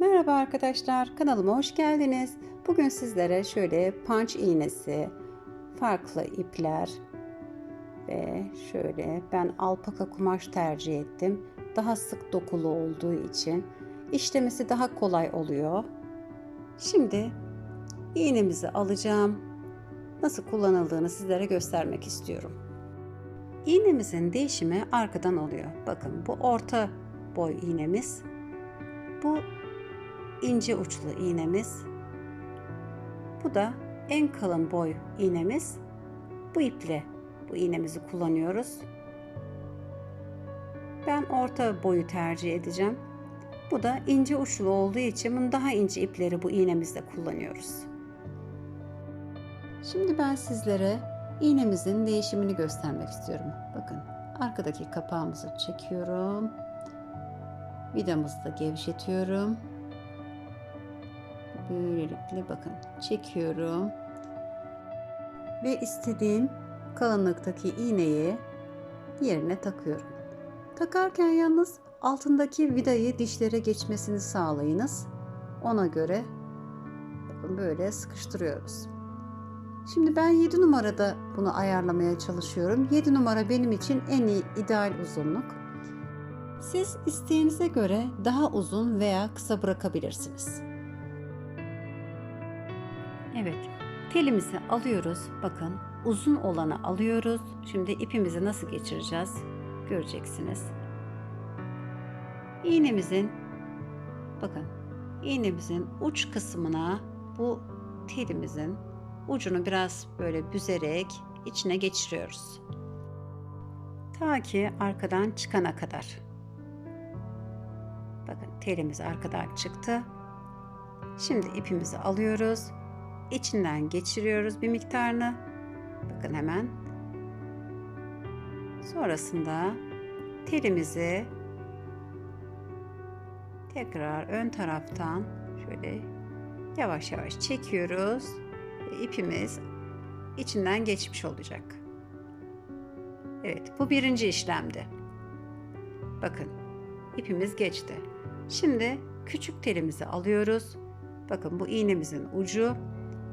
Merhaba arkadaşlar, kanalıma hoş geldiniz. Bugün sizlere şöyle punch iğnesi, farklı ipler ve şöyle ben alpaka kumaş tercih ettim. Daha sık dokulu olduğu için işlemesi daha kolay oluyor. Şimdi iğnemizi alacağım. Nasıl kullanıldığını sizlere göstermek istiyorum. İğnemizin değişimi arkadan oluyor. Bakın bu orta boy iğnemiz. Bu ince uçlu iğnemiz. Bu da en kalın boy iğnemiz. Bu iple bu iğnemizi kullanıyoruz. Ben orta boyu tercih edeceğim. Bu da ince uçlu olduğu için daha ince ipleri bu iğnemizde kullanıyoruz. Şimdi ben sizlere iğnemizin değişimini göstermek istiyorum. Bakın arkadaki kapağımızı çekiyorum. Vidamızı da gevşetiyorum. Böylelikle bakın çekiyorum. Ve istediğim kalınlıktaki iğneyi yerine takıyorum. Takarken yalnız altındaki vidayı dişlere geçmesini sağlayınız. Ona göre böyle sıkıştırıyoruz. Şimdi ben 7 numarada bunu ayarlamaya çalışıyorum. 7 numara benim için en iyi ideal uzunluk. Siz isteğinize göre daha uzun veya kısa bırakabilirsiniz. Evet, telimizi alıyoruz. Bakın uzun olanı alıyoruz. Şimdi ipimizi nasıl geçireceğiz göreceksiniz. İğnemizin bakın iğnemizin uç kısmına bu telimizin ucunu biraz böyle büzerek içine geçiriyoruz. Ta ki arkadan çıkana kadar. Bakın telimiz arkadan çıktı. Şimdi ipimizi alıyoruz. İçinden geçiriyoruz bir miktarını. Bakın hemen. Sonrasında telimizi tekrar ön taraftan şöyle yavaş yavaş çekiyoruz. Ve ipimiz içinden geçmiş olacak. Evet, bu birinci işlemdi. Bakın, ipimiz geçti. Şimdi küçük telimizi alıyoruz. Bakın bu iğnemizin ucu.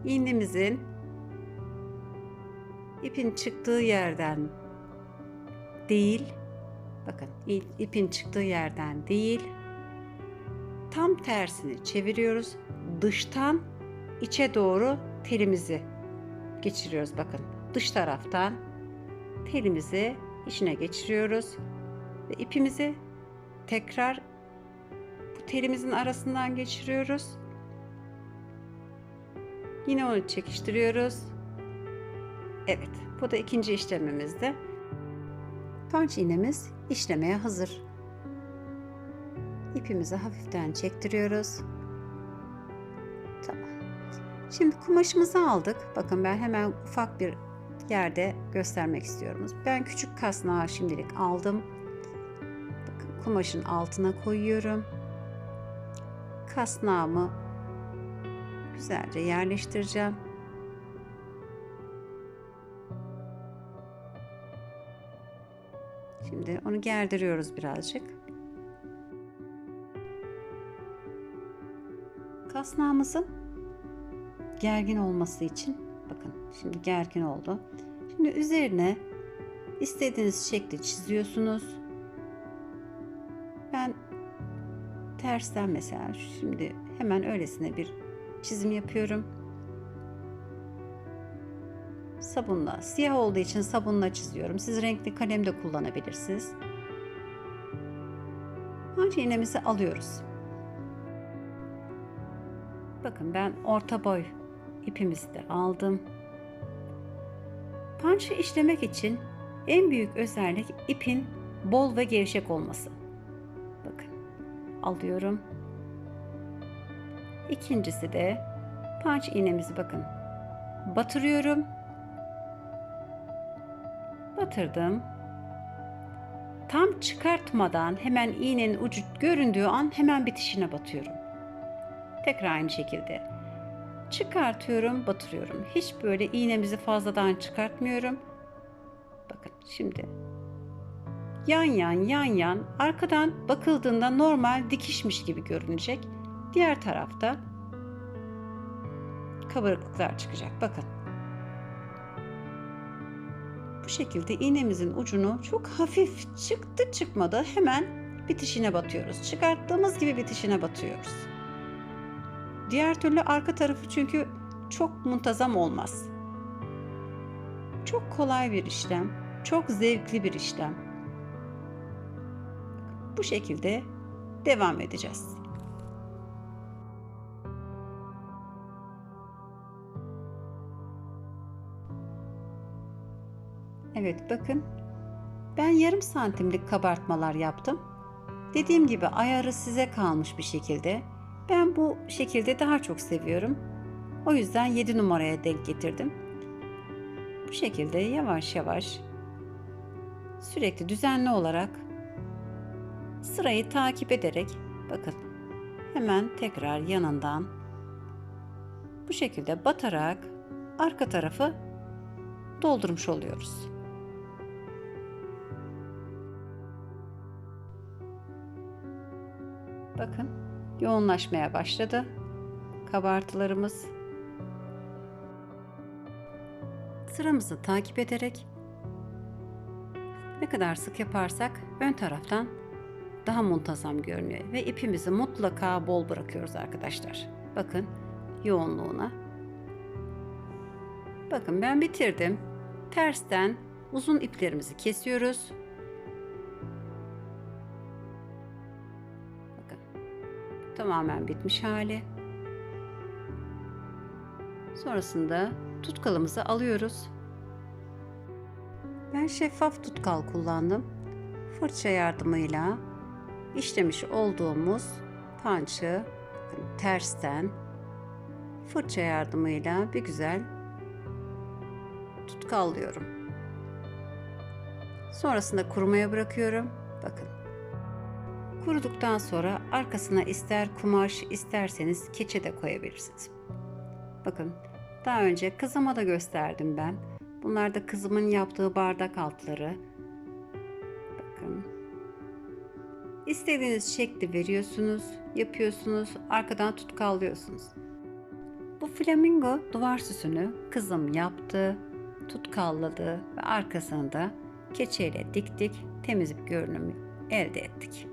İğnemizin ipin çıktığı yerden değil, bakın ipin çıktığı yerden değil, tam tersini çeviriyoruz. Dıştan içe doğru telimizi geçiriyoruz bakın. Dış taraftan telimizi içine geçiriyoruz ve ipimizi tekrar bu telimizin arasından geçiriyoruz. Yine onu çekiştiriyoruz. Evet, bu da ikinci işlemimizde. Punch iğnemiz işlemeye hazır. İpimizi hafiften çektiriyoruz. Tamam. Şimdi kumaşımızı aldık. Bakın ben hemen ufak bir yerde göstermek istiyorum. Ben küçük kasnağı şimdilik aldım. Bakın kumaşın altına koyuyorum. Kasnağımı güzelce yerleştireceğim. Şimdi onu gerdiriyoruz birazcık. Kasnağımızın gergin olması için bakın şimdi gergin oldu. Şimdi üzerine istediğiniz şekli çiziyorsunuz. Ben tersten mesela şimdi hemen öylesine bir çizim yapıyorum. Sabunla, siyah olduğu için sabunla çiziyorum. Siz renkli kalem de kullanabilirsiniz. Önce iğnemizi alıyoruz. Bakın ben orta boy ipimizi de aldım. Pançı işlemek için en büyük özellik ipin bol ve gevşek olması. Bakın alıyorum. İkincisi de panç iğnemizi bakın batırıyorum. Batırdım. Tam çıkartmadan hemen iğnenin ucu göründüğü an hemen bitişine batıyorum. Tekrar aynı şekilde çıkartıyorum, batırıyorum. Hiç böyle iğnemizi fazladan çıkartmıyorum. Bakın şimdi yan yan yan yan arkadan bakıldığında normal dikişmiş gibi görünecek. Diğer tarafta kabarıklıklar çıkacak. Bakın. Bu şekilde iğnemizin ucunu çok hafif çıktı çıkmadı hemen bitişine batıyoruz. Çıkarttığımız gibi bitişine batıyoruz. Diğer türlü arka tarafı çünkü çok muntazam olmaz. Çok kolay bir işlem, çok zevkli bir işlem. Bu şekilde devam edeceğiz. Evet bakın ben yarım santimlik kabartmalar yaptım. Dediğim gibi ayarı size kalmış bir şekilde. Ben bu şekilde daha çok seviyorum. O yüzden 7 numaraya denk getirdim. Bu şekilde yavaş yavaş sürekli düzenli olarak sırayı takip ederek bakın hemen tekrar yanından bu şekilde batarak arka tarafı doldurmuş oluyoruz. Bakın yoğunlaşmaya başladı. Kabartılarımız sıramızı takip ederek ne kadar sık yaparsak ön taraftan daha muntazam görünüyor ve ipimizi mutlaka bol bırakıyoruz arkadaşlar. Bakın yoğunluğuna. Bakın ben bitirdim. Tersten uzun iplerimizi kesiyoruz. Tamamen bitmiş hali. Sonrasında tutkalımızı alıyoruz. Ben şeffaf tutkal kullandım. Fırça yardımıyla işlemiş olduğumuz pançı tersten fırça yardımıyla bir güzel tutkallıyorum. Sonrasında kurumaya bırakıyorum. Bakın. Kuruduktan sonra arkasına ister kumaş isterseniz keçe de koyabilirsiniz. Bakın daha önce kızıma da gösterdim ben. Bunlar da kızımın yaptığı bardak altları. Bakın. İstediğiniz şekli veriyorsunuz, yapıyorsunuz, arkadan tutkallıyorsunuz. Bu flamingo duvar süsünü kızım yaptı, tutkalladı ve arkasını da keçeyle diktik, temiz bir görünüm elde ettik.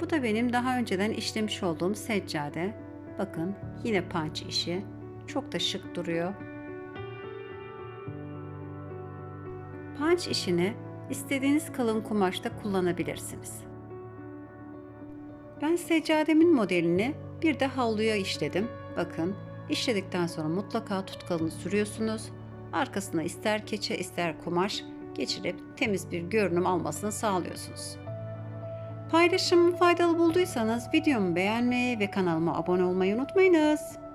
Bu da benim daha önceden işlemiş olduğum seccade. Bakın yine panç işi. Çok da şık duruyor. Panç işini istediğiniz kalın kumaşta kullanabilirsiniz. Ben seccademin modelini bir de havluya işledim. Bakın işledikten sonra mutlaka tutkalını sürüyorsunuz. Arkasına ister keçe ister kumaş geçirip temiz bir görünüm almasını sağlıyorsunuz. Paylaşımı faydalı bulduysanız videomu beğenmeyi ve kanalıma abone olmayı unutmayınız.